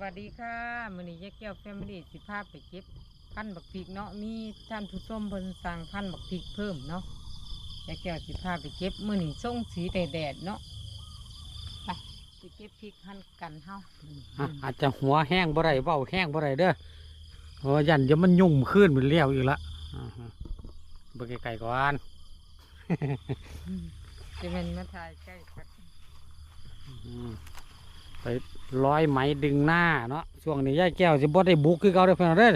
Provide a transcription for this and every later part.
วัสดีค่ะมื้อนี้ยายแก้วแฟมิลี่สิพาไปเก็บพันธุ์บักพริกเนาะมีท่านผู้ชมเพิ่นสั่งพันธุ์บักพริกเพิ่มเนาะยายแก้วสิพาไปเก็บมื้อนี้ส่งสีแดดๆเนาะไปไปเก็บพริกหั่นกันเฮาอะอาจจะหัวแห้งบ่ไรเบ้าแห้งบ่ไรเด้อเพราะว่ายันเดี๋ยวมันยุ่มขึ้นมันเลี้ยวอีกละอ่าฮะเบิ่งไกลๆก่อน จะเป็นมาถ่ายใกล้ครับอืม ไปร้อยไหมดึงหน้าเนาะช่วงนี้ยายแก้วสิบ่ได้บุกคือเก่าเด้เพิ่นเด้อ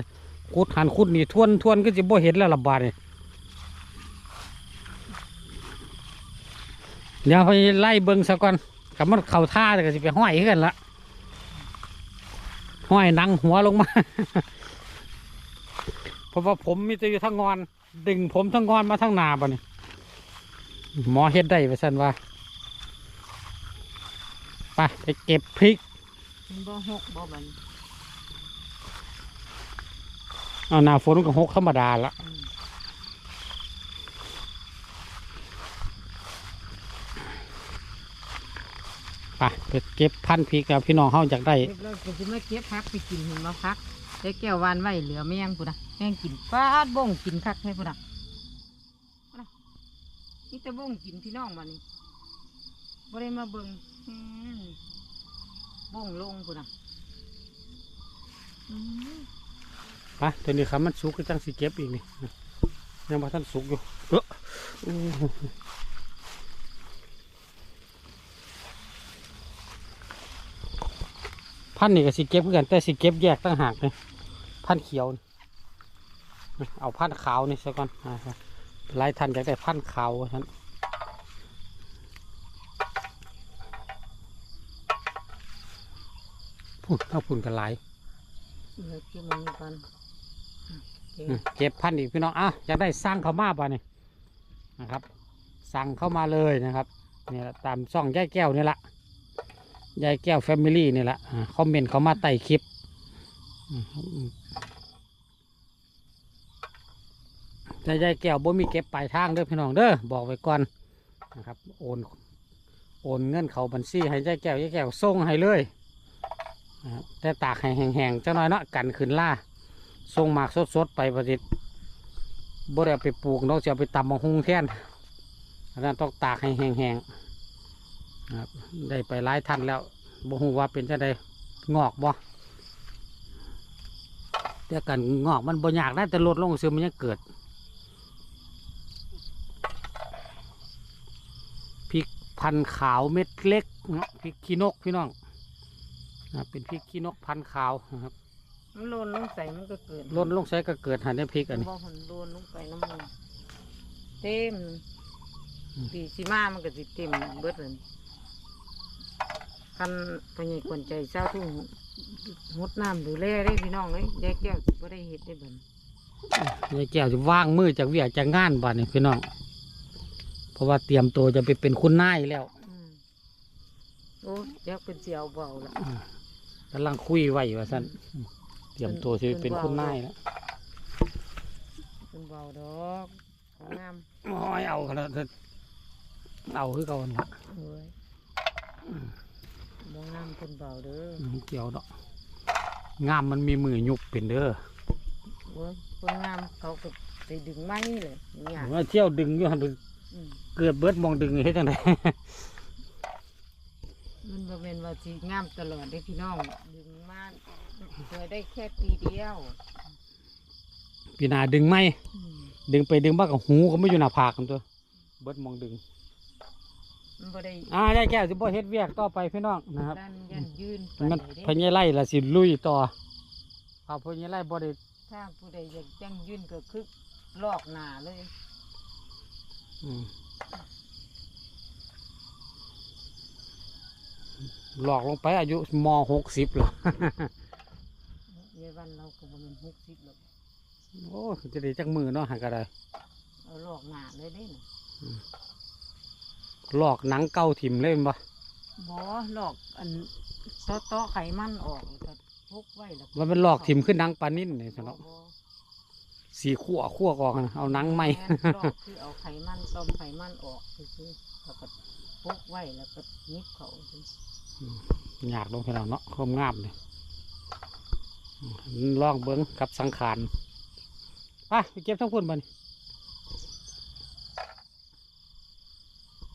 ขุดหันขุดนี่ทวนทวนก็สิบ่เห็นแล้วละบาดนี่เดี๋ยวไปไล่เบิ่งซะก่อนกับมันเข้าท่าแต่ก็สิไปห้อยกันละห้อยนังหัวลงมาเพราะว่าผมมีแต่อยู่ทั้งงอน ดึงผมทั้งงอนมาทั้งหนาบ่นี่หมอเฮ็ดได้ไปสั่นว่า ไปไปเก็บพริกมันบ่หกบ่บันเอาหน้าฝนก็หกธรรมดาละอืมไปไปเก็บพันธุ์พริกแล้วพี่น้องเฮาอยากได้เก็บแล้วก็สิมาเก็บพักไปกินเห็นบ่พักยายแก้วหวานไว้เหลือแมงพุ่นน่ะแมงกินฟาดบ่งกินคักให้พุ่นน่ะพุ่นน่ะนี่แต่บ่งกินพี่น้องมานี่ บ่ได้มาเบิ่งอืมบ่งลงพุ่นน่ะอืมไปตัวนี้ครับมันสุกก็จังสิเก็บอีกนี่ยังบ่ทันสุกอยู่เอออู้หูพันธุ์นี่ก็สิเก็บคือกันแต่สิเก็บแยกต่างหากเลยพันธุ์เขียวนี่เอาพันธุ์ขาวนี่ซะก่อนอ่าครับหลายท่านอยากได้พันธุ์ขาวท่าน พูดเอาพูดกันหลายเดี๋ยวเก็บมันก่อนอืมเก็บอืมเก็บพันธุ์อีกพี่น้องอะอยากได้สร้างเขามาป่ะนี่นะครับ สั่งเข้ามาเลยนะครับนี่ละตามช่องยายแก้วนี่ละยายแก้วแฟมิลี่นี่ละอ่าคอมเมนต์เขามาใต้คลิปอืมแต่ยายแก้วบ่มีเก็บปลายทางเด้อพี่น้องเด้อบอกไว้ก่อนนะครับ โอน โอนเงินเขาบัญชีให้ยายแก้วยายแก้วส่งให้เลยนะครับ แต่ตากแห้งๆเจ้าน้อยเนาะกันขึ้นล่าส่งหมากสดๆไปประดิษฐ์บ่ได้เอาไปปลูกนอกจากเอาไปตำมะฮุงแทนอันนั้นต้องตากให้แห้งๆครับได้ไปหลายท่านแล้วบ่ฮู้ว่าเป็นจังได้งอกบ่แต่กันงอกมันบ่ยากได้แต่ลดลงซื่อมันยังเกิดพริกพันขาวเม็ดเล็กเนาะพริกขี้นกพี่น้อง นะครับเป็นพริกขี้นกพันธุ์ขาวนะครับมันโลนลงใส่มันก็เกิดล้นลงใส่ก็เกิดหันได้พริกอันนี้ บ่หันโลนลงไปน้ำมันเต็มอืม ปีสิมามันก็สิเต็มเบิดเลยคันพญายกวนใจเศร้าทุ่งหดน้ำดูแลได้พี่น้องเลยยายแก้วสิบ่ได้เฮ็ดได้เบิ่นยายแก้วจะว่างมือจากเวียกจากงานบ้านนี่พี่น้องเพราะว่าเตรียมตัวจะไปเป็นคุณนายแล้วอืม โอ้ยากเป็นเสียวเบาละกำลังคุยไว้ว่าสั่นเตรียมตัวจะไปเป็นคุณนายแล้วเป็นเบาดอกของงามโอ้ยเอาแล้วเอาคือเก่าหั่นละเอ้ยบ่งามเป็นเบาเด้ออืมเกี่ยวดอกงามมันมีมือยุบเป็นเด้อโอ้ยคนงามเขาก็ไปดึงไม้เลยเนี่ยว่าเที่ยวดึงอยู่หันไปอืมเกิดเบิดมองดึงเฮ็ดจังได มันบ่เป็นว่าสิงามตลอดได้พี่น้องดึงมาเคยได้แค่ปีเดียวพี่นาดึงไหมอืมดึงไปดึงบ้ากับหูก็ไม่อยู่หน้าผากกันตัว เบิดมองดึง มันบ่ได้อ่ายายแก้วสิบ่เฮ็ดเวียกต่อไปพี่น้องนะครับด้านยันยืนไปมันเด้พญาไล่ละสิลุยต่อเอาพญาไล่บ่ได้ถ้าผู้ใดอยากจังยืนก็คือลอกหน้าเลย อืม หลอกลงไปอายุมหกสิบแล้วยายวันเราก็บ่แม่น60หรอกโอ้จะได้จักมือเนาะหากระไดเอาลอกหน้าเลยเด้น่ะหลอกหนังเก่าถิ่มเล่นบ่บ่ลอกอันตอตอไขมันออกแล้วก็พกไว้แล้วว่ามันหลอกถิ่มขึ้นหนังปลานิ่นนี่สบ่เนาะบ่สีขั้วขั้วกองเอาหนังใหม่ แนลอกคือเอาไขมันต้มไขมันออกคือๆแล้วก็พกไว้แล้วก็นิบเขาซื่ ออยากลงพี่น้องเนาะความงามเลยลองเบิ้งกับสังขารไปไปเก็บทั้งพุ่นบัดน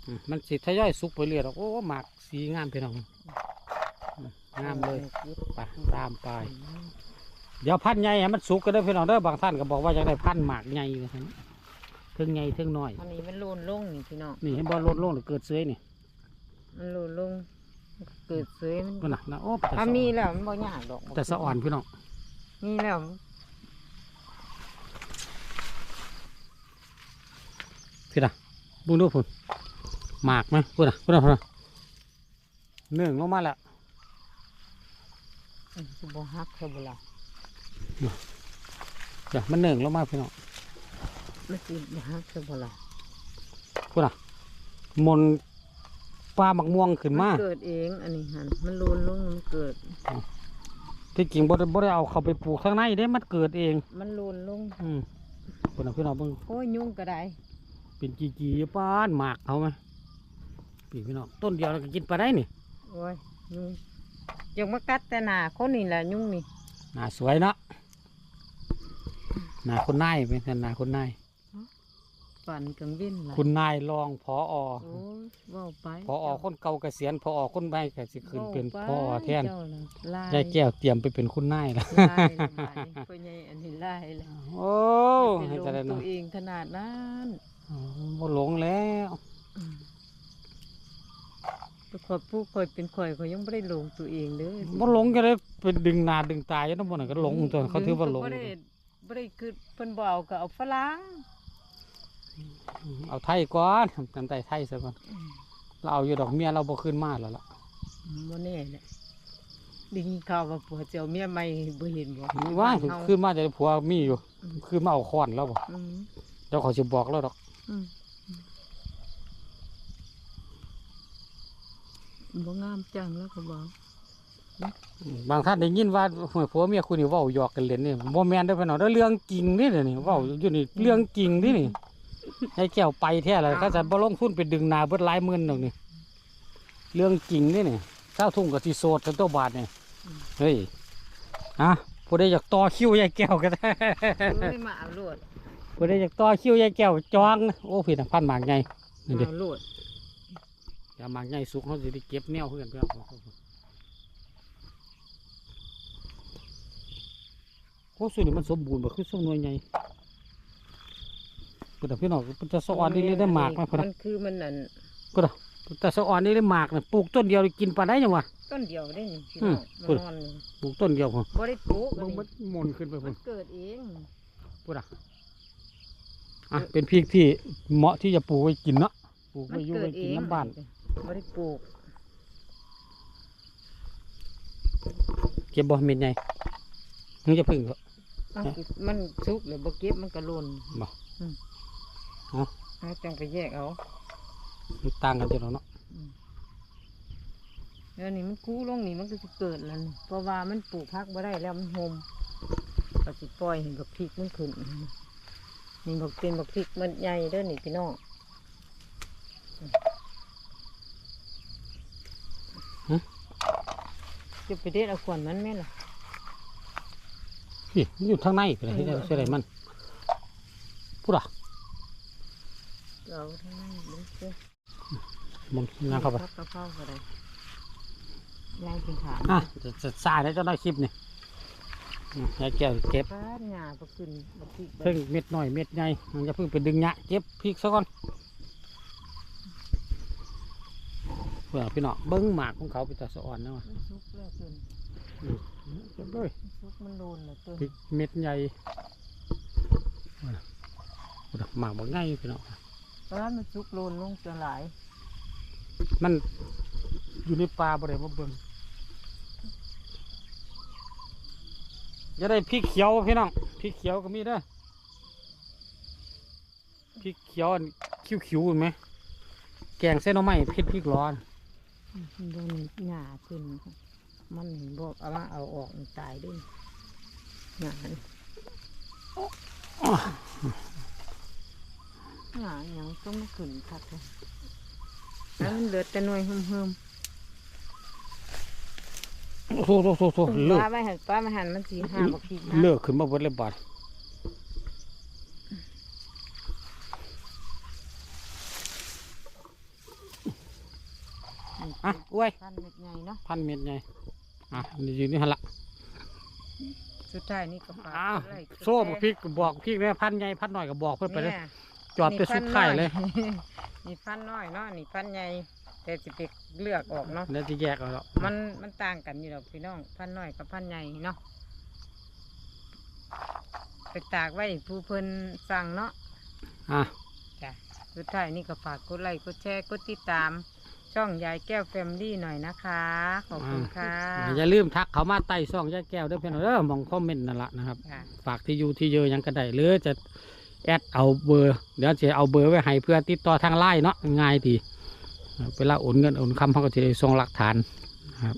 อืมมันสิทยอยสุกไปเรื่อยหรอกโอ้หมากสีงามพี่น้องอืมงามเลยไปตามไปเดี๋ยวพันธุ์ใหญ่ให้มันสุกก็ได้อพี่น้องเด้อบางท่านก็บอกว่าจะได้พันธุ์หมากใหญ่อยู่ท่านเทิงใหญ่เทิงน้อยอันนี้มันโลนลงนี่พี่น้องนี่เห็นบ่ลดลงหรือเกิดเสื้อนี่มันโลนลง เกิดเสยมันก็น่ะนะโอ้แต่ทำนี่แล้วมันบ่ยากดอกแต่สะอ่อนพี่น้องนี่แล้วพี่น่ะบุ้งดูพุ่นหมากไหมพุ่นน่ะพุ่นน่ะพุ่นน่ะเนื่องลงมาแล้วมันสิบ่ฮักซะบ่ล่ะเดี๋ยวมันเนื่องลงมาพี่น้องมันสิบ่ฮักซะบ่ล่ะพุ่นน่ะมน ปลาหมักม่วงขึ้นมาเกิดเองอันนี้หันมันโลนลงมันเกิด ที่จริงบ่ได้บ่ได้เอาเข้าไปปลูกข้างในเด้มันเกิดเอง มันโลนลงอืมพุ่นน่ะพี่น้องเบิ่งโอ้ยยุ่งก็ได้เป็นจีจีๆป้านหมากเอาไหมพี่พี่น้องต้นเดียวเราก็กินไปได้นี่โอ้ยยุ่งยังมากัดแต่หน้าคนนี่แหละยุ่งนี่หน้าสวยเนาะหน้าคนนายเป็นหน้าคนนาย ฝันกังเว้นล่ะคุณนายรองพออโอ้ยเว้าไปพออคนเก่าเกษียณพออคนใหม่ก็สิขึ้นเป็นพออแทนเจ้าน่ะลายยายแก้วเตรียมไปเป็นคุณนายแล้วลายละบาดนี้พ่อใหญ่อันนี้ลายละโอ้เป็นให้ลงจะได้ตัเนาะวเองขนาดนั้นอ๋อบ่หลงแล้วอืมแต่ขอยผู้คอยเป็นข่อยเขายังไม่ได้ลงตัวเองเลยบ่หลงก็เลยเป็นดึงหน้าดึงตาอยู่นำบ่นั่นก็หลงตัวเขาถือว่าหลงไม่ได้ไม่ได้คือเพิ่นบ่เอาก็เอาฝรั่ง เอาไทยก่อนทำไทยไทยซะก่อนเราเอาอยู่ดอกเมียเราบ่ขึ้นมาแล้วล่ะบ่แน่แหละไดิ้ข่าวว่าผัวเจ้าเมียใหม่บ่เห็นบ่ว่าบ้นเฮขึ้นมาจะผัวมีอยู่ขึ้นมาเอาค้อนแล้วบ่อืมเดี๋ยวเขาสิบอกแล้วดอกอืมบ่งามจังแล้วก็บอกบางท่านได้ยินว่าโอ้ยผัวเมียคุณนี่เว้าหยอกกันเล่นนี่บ่แม่นเด้อพี่น้องเด้อเรื่องจริงนี่เด้อนี่เว้าอยู่นี่เรื่องจริงนี่นี่ ให้แก้วไปแท้เลยเขาจะบ่ลงทุนไปดึงหนาเบิดหลายหมื่นดอกนี่เรื่องจริงนี่นี่เจ้าทุ่งกับสิโสดทั้งตัวบาทนี่เฮ้ยฮะผู้ใดอยากต่อคิวยายแก้วก็ได้เอ้ยมาเอาโลดผู้ใดอยากต่อคิวยายแก้วจองนะโอ้พี่น่ะพันหมากไงนี่มาเด้เอาโลดอย่าหมากไงสุกเขาสิได้เก็บแนวเพื่อนเพื่อนโอ้สุดนี่มันสมบูรณ์บ่คือสมหน่วยให ญ่ก็แต่พี่น้องมันจะสะออนนี่เลยได้หมากไหมพ่อมันะนคือมันอันก็แต่แต่สะออนนี่ได้หมากนะปลูกต้นเดียวได้กินปลาได้ยังวะ ต้นเดียวได้นี่พี่อืน้มองพูมันดนอนนี่ปลูกต้นเดียวพอบ่ได้ปลูกอัเบิ่นงนี้มันมนขึ้นไปมัพุ่นนเกิดเองพูดอะอะเป็นพริกที่เหมาะที่จะปลูกไว้กินเนาะปลูกมัไว้นอยู่เกิไว้ดเอกินงน้ำบ้าน บ่ได้ปลูกเก็บบ่เม็ดใหญ่มึงจะพึ่งเหรอเอ้ามันสุกแล้วบ่เก็บมันก็หล่น บ่อืม อ๋อเอาจังไปแยกเอามันต่างกันจังเนาะแล้วนี่มันกู้ลงนี่มันก็สิเกิดแล้วนี่เพราะว่ามันปลูกพักบ่ได้แล้วมันโฮมก็สิปล่อยให้บักพริกมันขึ้นนี่บักเป็นบักพริกมันใหญ่เด้อนี่พี่น้องจะไปเด็ดเอาขวานมันแม่ล่ะนี่มันอยู่ทางในไปเลยที่จะใช่ไรมันพูดอะ เอาเท่านั้นเลยเด้อมองงานเข้าไปพักกะเพราก็ได้ย่างกินขาอะจะจะสายแล้วจะได้คลิปนี่อืมยายแก้วเก็บป้าดหญ้าบ่ขึ้นบักพริกเพิ่งเม็ดน้อยเม็ดใหญ่มันจะเพิ่งไปดึงหยะเก็บพริกซะก่อนเพื่อพี่น้องเบิ้งหมากของเขาไปแต่สะอ่อนนะวะมันสุกแล้วขึ้นเก็บเลยมันสุกมันโดนแล้วต้นพริกเม็ดใหญ่ว่าน่ะว่าน่ะหมากบอกง่ายพี่น้อง ป้าดมันสุกโลนลงจะหลายมันอยู่ในป่าบ่ได้มาเบิ่งจะได้พริกเขียวพี่น้องพริกเขียวก็มีเด้อพริกเขียวอันคิ้วๆเห็นไหมแกงเส้นหน่อไม้พริกพริกร้อนโดนหญ้าขึ้น มันเห็นบอกเอามาเอาออกมันตายด้วยหญ้านี่ หญ้าหยังต้องมาขึ้นคักเลยแล้วมันเหลือแต่หน่วยเฮิมๆโอ้โหโอ้โหโอ้โหเลิกป้าไม่หันป้าไม่หันมันสีห้าบอกพี่เลิกขึ้นมาเบิดเลยบาดอะอ้วยพันเม็ดใหญ่เนาะพันเม็ดไงอะนี่อยู่นี่หันละ สุดท้ายนี่ก็ฝากอ้าวกดไลค์กดโซ่แชบอกร์พี่ก็บอกพี่เนี่ยพันใหญ่พันหน่อยก็บอกเพิ่นไปเลยนี่ จอดไปสุดท้ายเลยนี่พันน้อยเนาะนี่พันใหญ่แต่สิไปเลือกออกเนาะเดี๋ยวจะแยกเอาแล้วมันมันต่างกันอยู่ดอกพี่น้องพันน้อยกับพันใหญ่เนาะไปตากไว้ผู้เพิ่นสั่งเนาะอะจ้ะสุดท้ายนี่ก็ฝากกดไลค์กดแชร์กดติดตาม ช่องยายแก้วแฟมลี่หน่อยนะคะ ขอบคุณค่ะ อย่าลืมทักเขามาใต้ซ่องยายแก้วเด้อเพื่อนเด้อมองคอมเมนต์นั่นละนะครับค่ะฝากที่อยู่ที่เยอะยังก็ได้หรือจะ แอดเอาเบอร์เดี๋ยวจะเอาเบอร์ไว้ให้เพื่อติดต่อทางไลน์เนาะง่ายดีเวลาโอนเงินโอนคำเขาก็จะส่งหลักฐานครับ